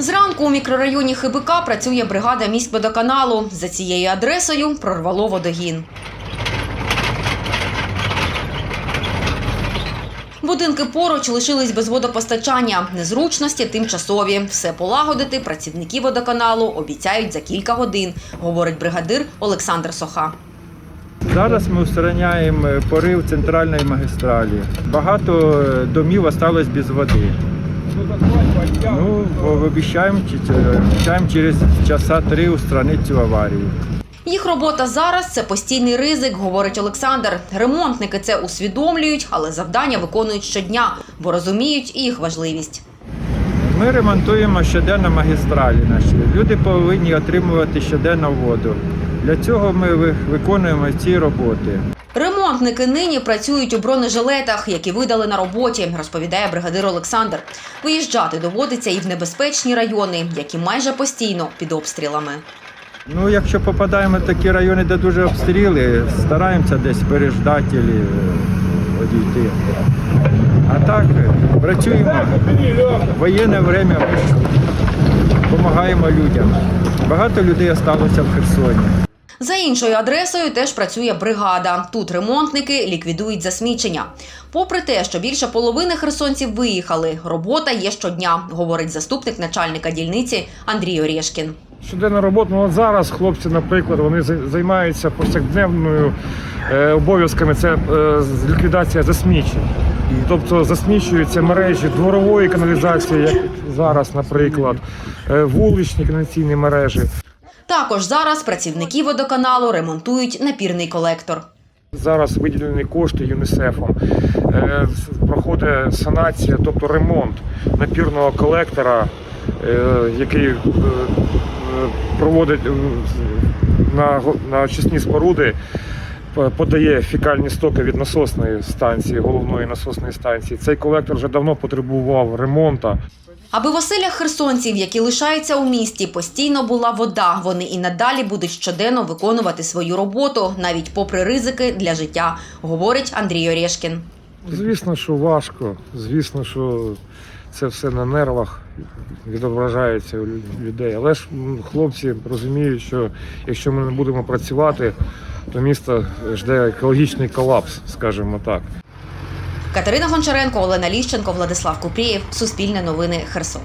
Зранку у мікрорайоні Хибика працює бригада міськводоканалу. За цією адресою прорвало водогін. Будинки поруч лишились без водопостачання. Незручності тимчасові. Все полагодити працівники водоканалу обіцяють за кілька годин, говорить бригадир Олександр Соха. Зараз ми устраняємо порив центральної магістралі. Багато домів осталось без води. Ну, обіцяємо, обіцяємо через часа три устранити цю аварію. Їх робота зараз це постійний ризик, говорить Олександр. Ремонтники це усвідомлюють, але завдання виконують щодня, бо розуміють і їх важливість. Ми ремонтуємо щоденно магістралі наші. Люди повинні отримувати щоденно воду. Для цього ми виконуємо ці роботи. Ремонтники нині працюють у бронежилетах, які видали на роботі, розповідає бригадир Олександр. Виїжджати доводиться і в небезпечні райони, які майже постійно під обстрілами. Ну, якщо попадаємо в такі райони, де дуже обстріли, стараємося десь переждати або одійти. А так, е, працюємо. Воєнне время допомагаємо людям. Багато людей залишилося в Херсоні. За іншою адресою теж працює бригада. Тут ремонтники ліквідують засмічення. Попри те, що більше половини херсонців виїхали, робота є щодня, говорить заступник начальника дільниці Андрій Орєшкін. Щоденна робота, ну от зараз хлопці, наприклад, вони займаються повсякденною е, обов'язками. Це е, ліквідація засмічень. Тобто засмічуються мережі дворової каналізації, як зараз, наприклад, е, вуличні каналізаційні мережі. Також зараз працівники водоканалу ремонтують напірний колектор. Зараз виділені кошти ЮНІСЕФом. Е, Проходить санація, тобто ремонт напірного колектора, е, який е, проводить на, на очисні споруди, подає фікальні стоки від насосної станції, головної насосної станції. Цей колектор вже давно потребував ремонту. Аби в оселях херсонців, які лишаються у місті, постійно була вода. Вони і надалі будуть щоденно виконувати свою роботу, навіть попри ризики для життя, говорить Андрій Орєшкін. Звісно, що важко. Звісно, що це все на нервах відображається у людей. Але ж хлопці розуміють, що якщо ми не будемо працювати, то місто жде екологічний колапс, скажімо так. Катерина Гончаренко, Олена Ліщенко, Владислав Купрієв. Суспільне новини Херсон.